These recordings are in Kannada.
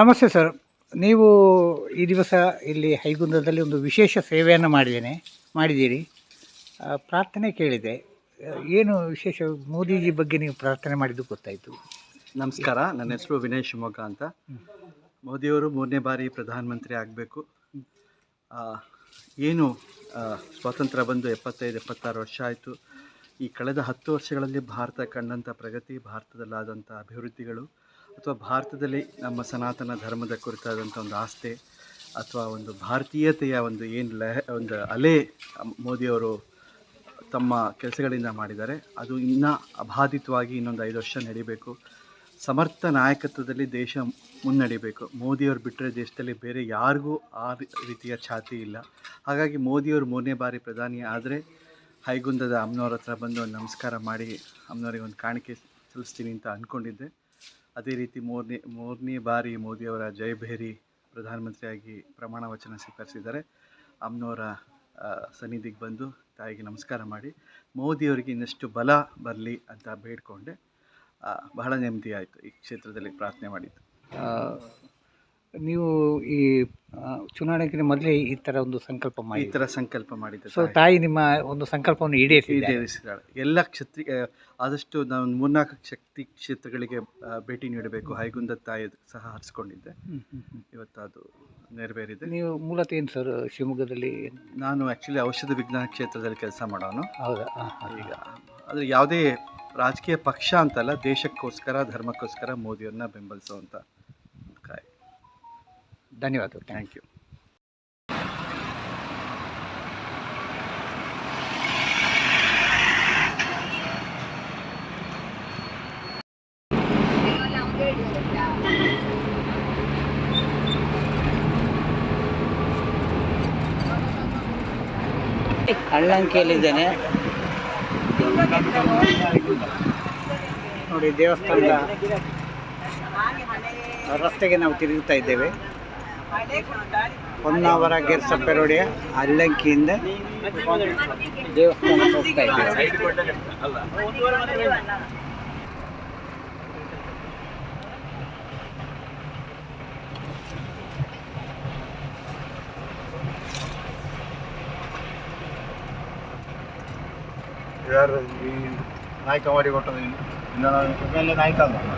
ನಮಸ್ತೆ ಸರ್. ನೀವು ಈ ದಿವಸ ಇಲ್ಲಿ ಹೈಗುಂದದಲ್ಲಿ ಒಂದು ವಿಶೇಷ ಸೇವೆಯನ್ನು ಮಾಡಿದ್ದೇನೆ, ಮಾಡಿದ್ದೀರಿ. ಪ್ರಾರ್ಥನೆ ಕೇಳಿದೆ. ಏನು ವಿಶೇಷ ಮೋದಿಜಿ ಬಗ್ಗೆ ನೀವು ಪ್ರಾರ್ಥನೆ ಮಾಡಿದ್ದು ಗೊತ್ತಾಯಿತು. ನಮಸ್ಕಾರ. ನನ್ನ ಹೆಸರು ವಿನಯ್ ಶಿವಮೊಗ್ಗ ಅಂತ. ಮೋದಿಯವರು ಮೂರನೇ ಬಾರಿ ಪ್ರಧಾನಮಂತ್ರಿ ಆಗಬೇಕು. ಏನು ಸ್ವಾತಂತ್ರ್ಯ ಬಂದು ಎಪ್ಪತ್ತೈದು, ಎಪ್ಪತ್ತಾರು ವರ್ಷ ಆಯಿತು. ಈ ಕಳೆದ ಹತ್ತು ವರ್ಷಗಳಲ್ಲಿ ಭಾರತ ಕಂಡಂಥ ಪ್ರಗತಿ, ಭಾರತದಲ್ಲಾದಂಥ ಅಭಿವೃದ್ಧಿಗಳು ಅಥವಾ ಭಾರತದಲ್ಲಿ ನಮ್ಮ ಸನಾತನ ಧರ್ಮದ ಕುರಿತಾದಂಥ ಒಂದು ಆಸ್ತೆ ಅಥವಾ ಒಂದು ಭಾರತೀಯತೆಯ ಒಂದು ಏನು ಲಹ, ಒಂದು ಅಲೆ ಮೋದಿಯವರು ತಮ್ಮ ಕೆಲಸಗಳಿಂದ ಮಾಡಿದ್ದಾರೆ, ಅದು ಇನ್ನೂ ಅಬಾಧಿತವಾಗಿ ಇನ್ನೊಂದು ಐದು ವರ್ಷ ನಡಿಬೇಕು. ಸಮರ್ಥ ನಾಯಕತ್ವದಲ್ಲಿ ದೇಶ ಮುನ್ನಡಿಬೇಕು. ಮೋದಿಯವರು ಬಿಟ್ಟರೆ ದೇಶದಲ್ಲಿ ಬೇರೆ ಯಾರಿಗೂ ಆ ರೀತಿಯ ಛಾತಿ ಇಲ್ಲ. ಹಾಗಾಗಿ ಮೋದಿಯವರು ಮೂರನೇ ಬಾರಿ ಪ್ರಧಾನಿ ಆದರೆ ಹೈಗುಂದದ ಅಮ್ಮನವ್ರ ಹತ್ರ ಬಂದು ಒಂದು ನಮಸ್ಕಾರ ಮಾಡಿ ಅಮ್ಮನವ್ರಿಗೆ ಒಂದು ಕಾಣಿಕೆ ಸಲ್ಲಿಸ್ತೀನಿ ಅಂತ ಅಂದ್ಕೊಂಡಿದ್ದೆ ಅದೇ ರೀತಿ ಮೂರನೇ ಮೂರನೇ ಬಾರಿ ಮೋದಿಯವರ ಜಯಭೇರಿ ಪ್ರಧಾನಮಂತ್ರಿಯಾಗಿ ಪ್ರಮಾಣ ವಚನ ಸ್ವೀಕರಿಸಿದ್ದಾರೆ. ಅಮ್ಮನವರ ಸನ್ನಿಧಿಗೆ ಬಂದು ತಾಯಿಗೆ ನಮಸ್ಕಾರ ಮಾಡಿ, ಮೋದಿಯವರಿಗೆ ಇನ್ನಷ್ಟು ಬಲ ಬರಲಿ ಅಂತ ಬೇಡಿಕೊಂಡೆ. ಬಹಳ ನೆಮ್ಮದಿ ಆಯಿತು ಈ ಕ್ಷೇತ್ರದಲ್ಲಿ ಪ್ರಾರ್ಥನೆ ಮಾಡಿದ್ದು. ನೀವು ಈ ಚುನಾವಣೆಗೆ ಮೊದಲೇ ಈ ಥರ ಒಂದು ಸಂಕಲ್ಪ ಈ ಮಾಡಿ ಥರ ಸಂಕಲ್ಪ ಮಾಡಿದ್ದೆ ಸೊ ತಾಯಿ. ನಿಮ್ಮ ಒಂದು ಸಂಕಲ್ಪವನ್ನು ಈಡೇರಿಸಿದೆ ಈಡೇರಿಸಿದ್ದಾಳೆ. ಎಲ್ಲ ಕ್ಷೇತ್ರ ಆದಷ್ಟು ನಾನು ಮೂರ್ನಾಲ್ಕು ಶಕ್ತಿ ಕ್ಷೇತ್ರಗಳಿಗೆ ಭೇಟಿ ನೀಡಬೇಕು. ಹೈಗುಂದ ತಾಯಿ ಸಹ ಹರಿಸ್ಕೊಂಡಿದ್ದೆ. ಇವತ್ತು ಅದು ನೆರವೇರಿದೆ. ನೀವು ಮೂಲತಃ ಏನು ಸರ್ ಶಿವಮೊಗ್ಗದಲ್ಲಿ ನಾನು ಆ್ಯಕ್ಚುಲಿ ಔಷಧ ವಿಜ್ಞಾನ ಕ್ಷೇತ್ರದಲ್ಲಿ ಕೆಲಸ ಮಾಡೋನು. ಹೌದಾ? ಈಗ ಆದರೆ ಯಾವುದೇ ರಾಜಕೀಯ ಪಕ್ಷ ಅಂತಲ್ಲ ದೇಶಕ್ಕೋಸ್ಕರ ಧರ್ಮಕ್ಕೋಸ್ಕರ ಮೋದಿಯವ್ರನ್ನ ಬೆಂಬಲಿಸುವಂಥ ಧನ್ಯವಾದ ಥ್ಯಾಂಕ್ ಯು. ಕೇಳಿದ್ದೇನೆ ನೋಡಿ ದೇವಸ್ಥಾನದ ರಸ್ತೆಗೆ ನಾವು ತಿರುಗುತ್ತಾ ಇದ್ದೇವೆ. ಹೊನ್ನಾವರ ಗೆರ್ಸಪ್ಪೆ ರೋಡಿಯ ಅಲ್ಲಂಕಿಯಿಂದ ದೇವಸ್ಥಾನಕ್ಕೆ ಹೋಗ್ತಾ ಇದ್ದೇವೆ ಯಾರು ಈ ನಾಯಕ ಮಾಡಿ ಕೊಟ್ಟದ್ದು ಇನ್ನು ಇನ್ನು ನಾನು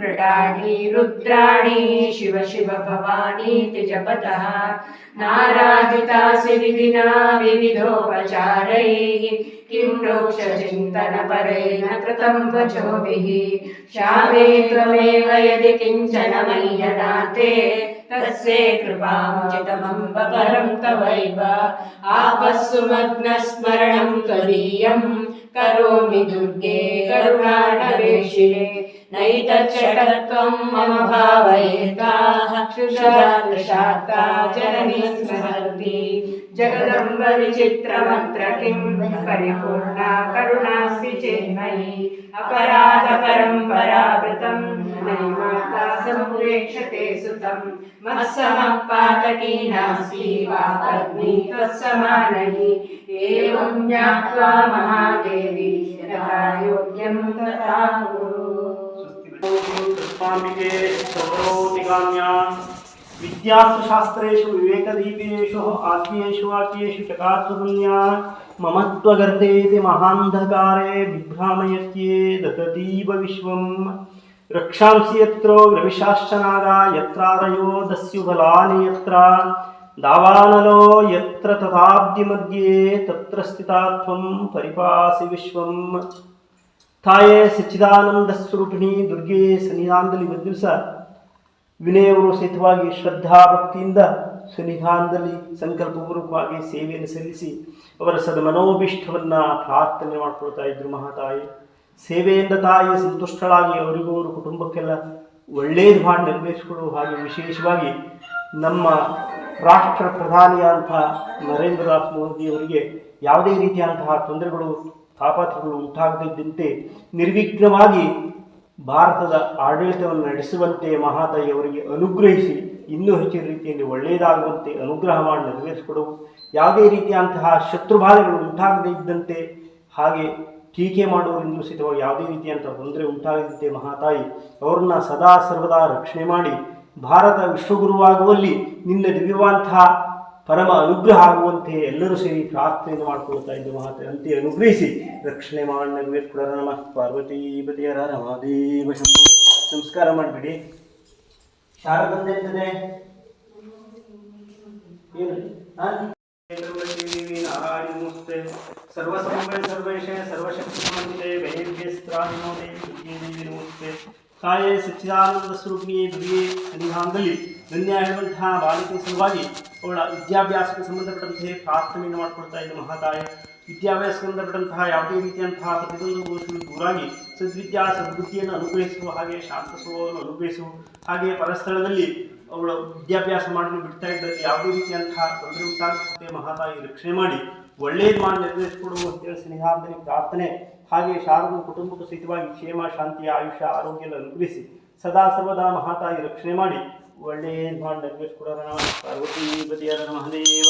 मृडाणी रुद्राणी शिव शिव भवानीति जपतः नाराधिता सिरिदिना विविधोपचारैः किं रोक्षचिन्तनपरेण कृतं वचोभिः श्यामे त्वमेव यदि किञ्चन मय्यदाते तस्ये कृपामुचितमम्ब परं तवैव आपस्सु मग्नस्मरणं त्वदीयम् करोमि दुर्गे करुणानवेशिने नैतच्छटत्वं मम भावयेताः क्षुषादृशाता जननी स्मरन्ति जगदम्ब विचित्रमत्र किं परिपूर्णा करुणास्ति चेन्मयि अपराधपरम्परावृतं नैमाता समुपेक्षते सुतं मत्समः पातकी नास्ति वा पत्नी त्वत्समानहि एवं ज्ञात्वा महादेवी यथा योग्यं तथा कुरु स्वामिके విద్యాశాస్త్రేషు వివేకదీపేషు ఆత్మీయేషు వాక్యేషు చకార్తున్యా మమత్వగర్తేతి మహాంధకారే విభ్రామయత్యే దతదీవ విశ్వం రక్షాంసి యత్రో రవిశాశ్చనాగా యత్రారయో దస్యుబలాని యత్ర. దావానలో యత్ర తథాబ్ది మధ్యే తత్ర స్థితాత్వం పరిపాసి విశ్వం. తాయే సచ్చిదానందస్వరూపిణి దుర్గే సన్నిధానందలి వద్దు ವಿನಯವರು ಸಹಿತವಾಗಿ ಶ್ರದ್ಧಾಭಕ್ತಿಯಿಂದ ಸನ್ನಿಧಾನದಲ್ಲಿ ಸಂಕಲ್ಪಪೂರ್ವಕವಾಗಿ ಸೇವೆಯನ್ನು ಸಲ್ಲಿಸಿ ಅವರ ಸದ್ಮನೋಭಿಷ್ಟವನ್ನು ಪ್ರಾರ್ಥನೆ ಮಾಡಿಕೊಳ್ತಾ ಇದ್ರು ಮಹಾತಾಯಿ. ಸೇವೆಯಿಂದ ತಾಯಿ ಸಂತುಷ್ಟಳಾಗಿ ಅವರಿಗೂ ಅವರ ಕುಟುಂಬಕ್ಕೆಲ್ಲ ಒಳ್ಳೇದು ಮಾಡಿ ನೆರವೇರಿಸಿಕೊಡುವ ಹಾಗೆ ವಿಶೇಷವಾಗಿ ನಮ್ಮ ರಾಷ್ಟ್ರ ಪ್ರಧಾನಿಯಾದಂತಹ ನರೇಂದ್ರನಾಥ್ ಮೋದಿ ಅವರಿಗೆ ಯಾವುದೇ ರೀತಿಯಾದಂತಹ ತೊಂದರೆಗಳು ಕಾಪಾತ್ರಗಳು ಉಂಟಾಗದಿದ್ದಂತೆ ನಿರ್ವಿಘ್ನವಾಗಿ ಭಾರತದ ಆಡಳಿತವನ್ನು ನಡೆಸುವಂತೆ ಮಹಾತಾಯಿ ಅವರಿಗೆ ಅನುಗ್ರಹಿಸಿ, ಇನ್ನೂ ಹೆಚ್ಚಿನ ರೀತಿಯಲ್ಲಿ ಒಳ್ಳೆಯದಾಗುವಂತೆ ಅನುಗ್ರಹ ಮಾಡಿ ನೆರವೇರಿಸಿಕೊಡವು ಯಾವುದೇ ರೀತಿಯಂತಹ ಶತ್ರುಬಾಧೆಗಳು ಉಂಟಾಗದೇ ಇದ್ದಂತೆ ಹಾಗೆ ಟೀಕೆ ಮಾಡುವವರಿಂದಲೂ ಸಹಿತವಾಗಿ ಯಾವುದೇ ರೀತಿಯಂತಹ ತೊಂದರೆ ಉಂಟಾಗದಂತೆ ಮಹಾತಾಯಿ ಅವರನ್ನ ಸದಾ ಸರ್ವದಾ ರಕ್ಷಣೆ ಮಾಡಿ, ಭಾರತ ವಿಶ್ವಗುರುವಾಗುವಲ್ಲಿ ನಿನ್ನ ದಿವ್ಯವಂತಹ ಪರಮ ಅನುಗ್ರಹ ಆಗುವಂತೆ ಎಲ್ಲರೂ ಸೇರಿ ಪ್ರಾರ್ಥನೆಯನ್ನು ಮಾಡಿಕೊಳ್ತಾ ಇದ್ದು ಮಹಾತಾಯಿ ಅಂತೆ ಅನುಗ್ರಹಿಸಿ ರಕ್ಷಣೆ ಮಾಡಿ ಕೂಡ ನಮಃ ಪಾರ್ವತಿ ಪತಿಯರ ರಮಾದೇವ ಸಂಸ್ಕಾರ ನಮಸ್ಕಾರ ಮಾಡಿಬಿಡಿ. ಬಂದಿರ್ತದೆ ಏನು ಸರ್ವಸಂಬಳ ಸರ್ವೇಶ, ಸರ್ವಶಕ್ತಿ ನಮಸ್ತೆ ಕಾಯೇ ಸಚ್ಚಿದಾನಂದ ಸ್ವರೂಪಿಯೇ ದುರ್ಗೆ ಸನ್ನಿಧಾನದಲ್ಲಿ ಧನ್ಯ ಹೇಳುವಂತಹ ಬಾಲಿಕೆ ಸಲುವಾಗಿ ಅವಳ ವಿದ್ಯಾಭ್ಯಾಸಕ್ಕೆ ಸಂಬಂಧಪಟ್ಟಂತೆ ಪ್ರಾರ್ಥನೆಯನ್ನು ಮಾಡಿಕೊಡ್ತಾ ಇದ್ದ ಮಹಾತಾಯಿ ವಿದ್ಯಾಭ್ಯಾಸಕ್ಕೆ ಸಂಬಂಧಪಟ್ಟಂತಹ ಯಾವುದೇ ರೀತಿಯಂತಹ ಪ್ರತಿಯೊಂದು ದೋಷಗಳು ದೂರಾಗಿ ಸದ್ವಿದ್ಯಾ ಸದ್ಬುದ್ಧಿಯನ್ನು ಅನುಗ್ರಹಿಸುವ ಹಾಗೆ ಶಾಂತ ಸ್ವಭಾವವನ್ನು ಹಾಗೆ ಪರಸ್ಥಳದಲ್ಲಿ ಅವಳು ವಿದ್ಯಾಭ್ಯಾಸ ಮಾಡಲು ಬಿಡ್ತಾ ಇದ್ದಲ್ಲಿ ಯಾವುದೇ ರೀತಿಯಂತಹ ತೊಂದರೆ ಉಂಟಾಗುತ್ತೆ ಮಹಾತಾಯಿ ರಕ್ಷಣೆ ಮಾಡಿ ಒಳ್ಳೇದು ಮಾಡಿ ನೆರವೇರಿಸಿಕೊಡುವ ಅಂತೇಳಿ ಸ್ನೇಹಾಂತರಿ ಪ್ರಾರ್ಥನೆ ಹಾಗೆ ಶಾರದ ಕುಟುಂಬಕ್ಕೆ ಸಹಿತವಾಗಿ ಕ್ಷೇಮ, ಶಾಂತಿ, ಆಯುಷ್ಯ ಆರೋಗ್ಯ ಅನುಗ್ರಹಿಸಿ ಸದಾ ಸರ್ವದಾ ಮಹಾತಾಯಿ ರಕ್ಷಣೆ ಮಾಡಿ. ಒಳ್ಳೆಯದು ಮಾಡಿ ನೆರವೇರಿಸಿಕೊಡೋಣ ಪಾರ್ವತಿ ಬದಿಯಾದ ಮಹಾದೇವ